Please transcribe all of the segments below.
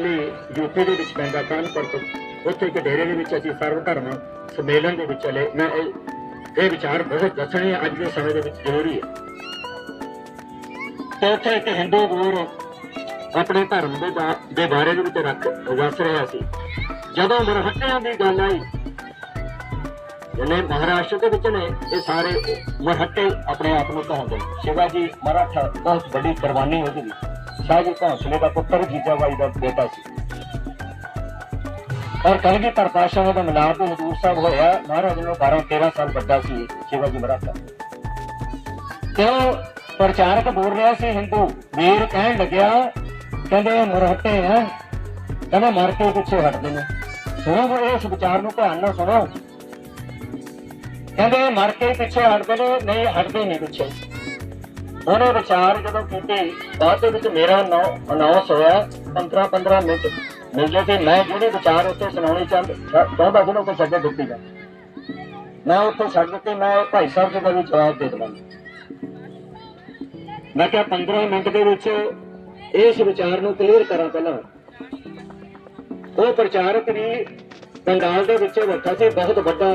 ਲਈ ਯੂਪੀ ਦੇ ਵਿੱਚ ਪੈਂਦਾ ਕਾਨਪੁਰ ਤੋਂ, ਉੱਥੇ ਇੱਕ ਡੇਰੇ ਦੇ ਵਿੱਚ ਅਸੀਂ ਸਰਵ ਧਰਮ ਸੰਮੇਲਨ ਦੇ ਵਿੱਚ ਚਲੇ। ਮੈਂ ਇਹ ਵਿਚਾਰ ਬਹੁਤ ਦੱਸਣੇ ਅੱਜ ਦੇ ਸਮੇਂ ਦੇ ਵਿੱਚ ਜ਼ਰੂਰੀ ਹੈ ਤੇ ਉੱਥੇ ਇੱਕ ਹਿੰਦੂ ਗੁਰੂ ਆਪਣੇ ਧਰਮ ਦੇ ਬਾ- ਦੇ ਬਾਰੇ ਦੇ ਵਿੱਚ ਰੱਖ ਵਸ ਰਿਹਾ ਸੀ। ਜਦੋਂ ਮਰਹੱਟਿਆਂ ਦੀ ਗੱਲ ਆਈ ਜਿਹਨੇ ਮਹਾਰਾਸ਼ਟਰ ਦੇ ਵਿੱਚ ਨੇ ਇਹ ਸਾਰੇ ਮਰਹੱਟੇ ਆਪਣੇ ਆਪ ਨੂੰ ਕਹਾਉਂਦੇ ਨੇ। ਸ਼ਿਵਾਜੀ ਮਰਾਠਾ, ਬਹੁਤ ਵੱਡੀ ਕੁਰਬਾਨੀ ਉਹਦੀ। ਸ਼ਾਹਜੀ ਭੋਸਲੇ ਦਾ ਪੁੱਤਰ ਜੀਜਾਬਾਈ ਦਾ ਬੇਟਾ ਸੀ ਔਰ ਕਲਗੀ ਪਾਸ਼ਾ ਦਾ ਮਿਲਾਪ ਹਜ਼ੂਰ ਸਾਹਿਬ ਹੋਇਆ ਮਹਾਰਾਜ ਨੂੰ 12 13 ਸਾਲ ਵੱਡਾ ਸੀ ਸ਼ਿਵਾਜੀ ਮਰਾਠਾ ਤੇ ਪ੍ਰਚਾਰਕ ਬੋਲ ਰਿਹਾ ਸੀ ਹਿੰਦੂ ਵੀਰ ਕਹਿਣ ਲੱਗਿਆ ਕਹਿੰਦੇ ਮਰਹੱਟੇ ਆ ਕਹਿੰਦੇ ਮਰ ਕੇ ਪਿੱਛੇ ਹਟਦੇ ਨੇ ਸੁਣੋ ਇਸ ਵਿਚਾਰ ਨੂੰ ਧਿਆਨ ਨਾਲ ਸੁਣੋ ਕਹਿੰਦੇ ਮਰ ਕੇ ਪਿੱਛੇ ਹਟਦੇ ਨੇ ਨਹੀਂ ਹਟਦੇ ਨਹੀਂ ਪਿੱਛੇ ਉਹਨੇ ਵਿਚਾਰ ਜਦੋਂ ਕੀਤੀ, ਬਾਅਦ ਦੇ ਵਿੱਚ ਮੇਰਾ ਅਨਾਉਂਸ ਹੋਇਆ 15 15 ਮਿੰਟ ਮਿਲਦੇ ਤੇ ਮੈਂ ਜਿਹੜੇ ਵਿਚਾਰ ਉੱਤੇ ਸੁਣਾਉਣੇ ਚਾਹੁੰਦਾ ਚਾਹੁੰਦਾ ਸੀ ਨਾ ਉੱਥੇ ਦਿੱਤੀ ਮੈਂ ਮੈਂ ਉੱਥੇ ਛੱਡ ਦਿੱਤੀ, ਮੈਂ ਭਾਈ ਸਾਹਿਬ ਜੀ ਦਾ ਵੀ ਜਵਾਬ ਦੇ ਦਵਾਂਗਾ। ਮੈਂ ਕਿਹਾ 15 ਮਿੰਟ ਦੇ ਵਿੱਚ ਇਸ ਵਿਚਾਰ ਨੂੰ ਕਲੀਅਰ ਕਰਾਂ ਪਹਿਲਾਂ। ਉਹ ਪ੍ਰਚਾਰਕ ਵੀ ਪੰਡਾਲ ਦੇ ਵਿੱਚ ਬੈਠਾ ਸੀ, ਬਹੁਤ ਵੱਡਾ,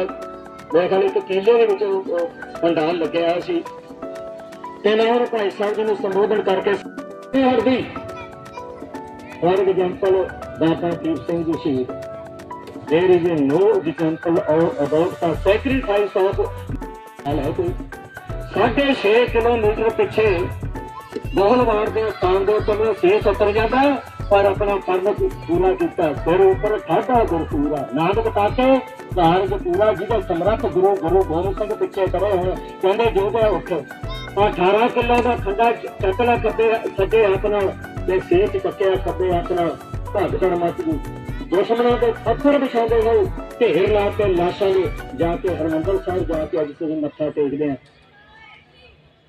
ਮੇਰੇ ਖਿਆਲ ਇੱਕ ਕਿਲੇ ਦੇ ਵਿੱਚ ਪੰਡਾਲ ਲੱਗਿਆ ਹੋਇਆ ਸੀ। ਤੇ ਲਾਹੌਰ ਭਾਈ ਸਾਹਿਬ ਜੀ ਨੂੰ ਸੰਬੋਧਨ ਕਰਕੇ ਹਰਦੀ ਔਰ ਐਗਜ਼ਾਮਪਲ ਦਾਤਾ ਦੀਪ ਸਿੰਘ ਜੀ ਸ਼ਹੀਦ। There is no example about the sacrifice of hello ਕੋਈ 6.5 ਕਿਲੋਮੀਟਰ ਪਿੱਛੇ ਬੋਹਲਵਾੜ ਦੇ ਸਥਾਨ ਦੇ ਉੱਤੇ ਸੇ ਸੱਤਰ ਜਾਂਦਾ, ਪਰ ਆਪਣਾ ਕਰਮ ਪੂਰਾ ਕੀਤਾ। ਸਿਰ ਉੱਪਰ ਖਾਦਾ ਗੁਰ ਪੂਰਾ ਨਾਨਕ ਤਾਕੇ ਧਾਰਜ ਪੂਰਾ, ਜਿਹਦਾ ਸਮਰੱਥ ਗੁਰੂ ਗੁਰੂ ਗੋਬਿੰਦ ਸਿੰਘ ਪਿੱਛੇ ਕਰੇ ਹੁਣ ਕਹਿੰਦੇ, ਜੋ ਦੇ ਉੱਠ 18 ਕਿਲੋ ਦਾ ਖੰਡਾ ਚੱਕਲਾ ਕੱਦੇ ਸੱਜੇ ਹੱਥ ਨਾਲ ਤੇ ਸੇਚ ਚੱਕਿਆ ਖੱਬੇ ਹੱਥ ਨਾਲ ਭਗਤਣ ਮੱਚ ਗਈ। ਦੁਸ਼ਮਣਾਂ ਦੇ ਪੱਥਰ ਵਿਛਾਉਂਦੇ ਹੋਏ ਢੇਰ ਲਾ ਕੇ ਲਾਸ਼ਾਂ ਦੇ ਜਾ ਕੇ ਹਰਮੰਦਰ ਸਾਹਿਬ ਜਾ ਕੇ ਅੱਜ ਤੁਸੀਂ ਮੱਥਾ ਟੇਕਦੇ ਆ।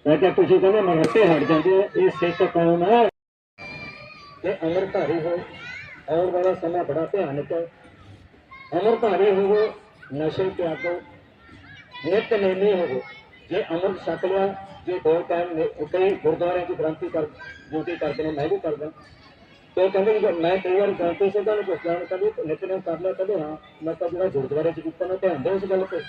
ਮੈਂ ਕਿਹਾ ਤੁਸੀਂ ਕਹਿੰਦੇ ਮਰਹੱਤੇ ਹਟ ਜਾਂਦੇ ਆ, ਇਹ ਸਿੱਖ ਕੌਮ ਹੈ। ਤੇ ਅਮਰਧਾਰੀ ਹੋ ਔਰ ਵਾਲਾ ਸਮਾਂ ਬੜਾ ਭਿਆਨਕ ਹੈ। ਅਮਰਧਾਰੀ ਹੋ ਨਸ਼ੇ ਤਿਆਗੋ ਨਿਤ ਨੇਮੀ ਹੋਵੋ। ਜੇ ਅੰਮ੍ਰਿਤ ਛਕ ਲਿਆ, ਜੇ ਹੋਰ ਟਾਈਮ ਕਈ ਗੁਰਦੁਆਰਿਆਂ ਦੀ ਗ੍ਰੰਥੀ ਕਰ, ਡਿਊਟੀ ਕਰਦੇ ਨੇ, ਮੈਂ ਵੀ ਕਰਦਾ। ਤੇ ਕਹਿੰਦੇ ਕਿ ਮੈਂ ਕਈ ਵਾਰ ਗ੍ਰੰਥੀ ਸਿੰਘਾਂ ਨੂੰ ਪੁੱਛਦਾ ਹਾਂ ਕਦੇ ਨਿਤਨੇਮ ਕਰ ਲਿਆ ਕਦੇ, ਹਾਂ, ਮੈਂ ਤਾਂ ਜਿਹੜਾ ਗੁਰਦੁਆਰੇ ਚ ਕੀਤਾ ਨਾ ਧਿਆਨ ਦਿਓ ਇਸ ਗੱਲ ਤੇ।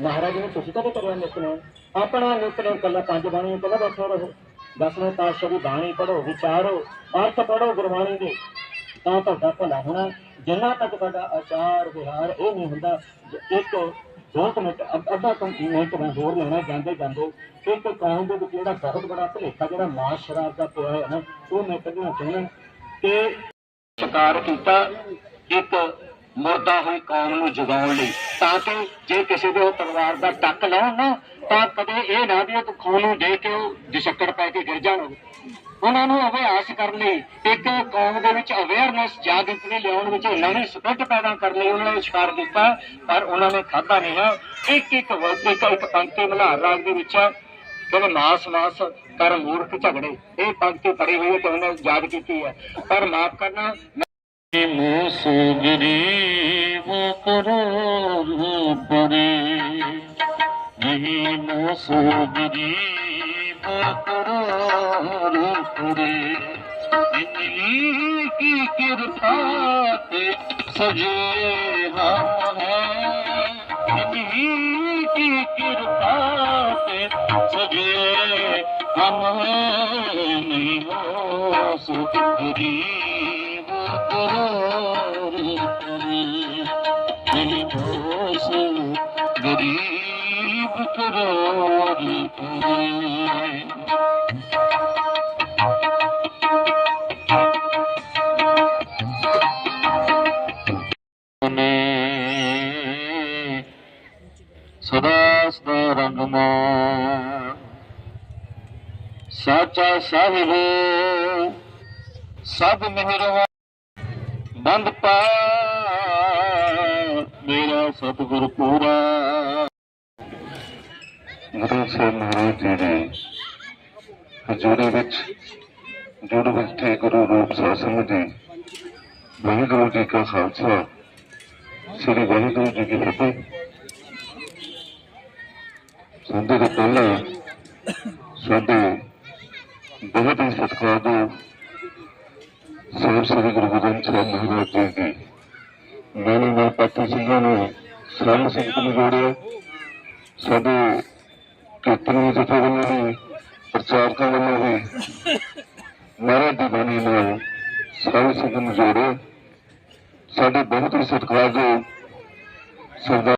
ਮਹਾਰਾਜ ਨੇ ਤੁਸੀਂ ਕਦੇ ਕਰਿਆ ਨਿਤਨੇਮ ਆਪਣਾ ਨਿਤਨੇਮ ਕੱਲਾ ਪੰਜ ਬਾਣੀਆਂ ਪਹਿਲਾਂ ਬੈਠੇ ਰਹੋ ਦਸਵੇਂ ਪਾਤਸ਼ਾਹ ਦੀ ਬਾਣੀ ਪੜੋ ਵਿਚਾਰੋ, ਅਰਥ ਪੜੋ ਗੁਰਬਾਣੀ ਦੇ। ਤਾਂ ਤੁਹਾਡਾ ਭਲਾ ਹੋਣਾ, ਜਿੰਨਾ ਤੱਕ ਤੁਹਾਡਾ ਆਚਾਰ ਵਿਹਾਰ ਇਹ ਨਹੀਂ ਹੁੰਦਾ, ਇੱਕ ਦੋ ਮਿੰਟ, ਅੱਧਾ ਮਿੰਟ ਮੈਂ ਹੋਰ ਲੈਣਾ, ਜਾਂਦੇ ਜਾਂਦੇ। ਇੱਕ ਕੌਮ ਦੇ ਵਿੱਚ ਜਿਹੜਾ ਬਹੁਤ ਬੜਾ ਭਲੇਖਾ, ਜਿਹੜਾ ਮਾਸ ਸ਼ਰਾਬ ਦਾ ਪਿਆ ਹੈ ਨਾ, ਉਹ ਮੈਂ ਕੱਢਣਾ ਚਾਹੁੰਦਾ ਕਿ ਸ਼ਿਕਾਰ ਕੀਤਾ ਇੱਕ ਮੁਰਦਾ ਹੋਈ ਕੌਮ ਨੂੰ ਜਗਾਉਣ ਲਈ। ਤਾਂ ਕਿ ਜੇ ਕਿਸੇ ਦੇ ਪਰਿਵਾਰ ਦਾ ਟੱਕ ਲਾਉਣ ਨਾ, ਤਾਂ ਕਦੇ ਇਹ ਨਾ ਵੀ ਉਹ ਖੂਨ ਨੂੰ ਦੇ ਕੇ ਉਹ ਦਿਸ਼ੱਕੜ ਪੈ ਕੇ ਗਿਰ ਜਾਣ ਉਹਨਾਂ ਨੂੰ ਅਭਿਆਸ ਕਰਨ ਲਈ ਇੱਕ ਕੌਮ ਦੇ ਵਿੱਚ ਅਵੇਅਰਨੈਸ ਜਾਗਰੂਕਤਾ ਲਿਆਉਣ ਵਿੱਚ ਨਵੀਂ ਸਪਿਰਟ ਪੈਦਾ ਕਰਨ ਲਈ ਉਹਨਾਂ ਨੇ ਸ਼ਿਕਾਰ ਕੀਤਾ ਪਰ ਉਹਨਾਂ ਨੇ ਖਾਧਾ ਨਹੀਂ ਹੈ। ਇੱਕ ਇੱਕ ਵਰਡ ਇੱਕ ਇੱਕ ਪੰਕਤੀ ਮਲਹਾਰ ਰਾਗ ਦੇ ਵਿੱਚ ਕਹਿੰਦੇ ਮਾਸ ਮਾਸ ਕਰ ਮੂਰਖ ਝਗੜੇ। ਇਹ ਪੰਕਤੀ ਪੜੀ ਹੋਈ ਹੈ ਤੇ ਉਹਨੇ ਯਾਦ ਕੀਤੀ ਹੈ। ਪਰ ਮਾਫ ਕਰਨਾ ਮੂਸ ਗਰੀਬ ਕਰੋ ਪਰੇ। ਨਹੀਂ ਮੂਸ ਗਰੀਬ की कृपा से सजे हम हैं की कृपा से सजे हम हैं नहीं हो सुखरी गरीब करो ਸਦਾ ਸਦਾ ਰੰਗਮਾ ਸਾਚਾ ਸਾਹਿਬ ਸਭ ਮਿਹਰਵਾ ਬੰਦ ਪਾ ਮੇਰਾ ਸਤਿਗੁਰ ਪੂਰਾ। ਗੁਰੂ ਸਾਹਿਬ ਮਹਾਰਾਜ ਜੀ ਨੇ ਹਜ਼ੂਰੀ ਵਿੱਚ ਜੁੜ ਬੈਠੇ ਗੁਰੂ ਰੂਪ ਸਾਹਿਬ ਸੰਗਤ ਜੀ, ਵਾਹਿਗੁਰੂ ਜੀ ਕਾ ਖਾਲਸਾ, ਸ੍ਰੀ ਵਾਹਿਗੁਰੂ ਜੀ ਕੀ ਫਤਿਹ ਸੰਦੇ ਤੋਂ ਪਹਿਲਾਂ ਸਾਡੇ ਬਹੁਤ ਹੀ ਸਤਿਕਾਰਯੋਗ ਸਾਹਿਬ ਸ੍ਰੀ ਗੁਰੂ ਗੋਬਿੰਦ ਸਾਹਿਬ ਮਹਾਰਾਜ ਜੀ ਦੀ ਮੈਨੇ ਮੈਂ ਪਾਤੀ ਸਿੰਘਾਂ ਨੇ ਸਾਧ ਸੰਗਤ ਨੂੰ ਜੋੜਿਆ। ਸਾਡੇ ਕੀਰਤਨੀ ਜਥੇਬੰਦੀਆਂ ਨੇ ਪ੍ਰਚਾਰਕਾਂ ਵੱਲੋਂ ਵੀ ਮਹਾਰਾਜ ਦੀ ਬਾਣੀ ਨਾਲ ਸਾਧ ਸੰਗਤ ਨੂੰ ਜੋੜਿਆ। ਸਾਡੇ ਬਹੁਤ ਹੀ ਸਤਿਕਾਰਯੋਗ ਸਰਦਾਰ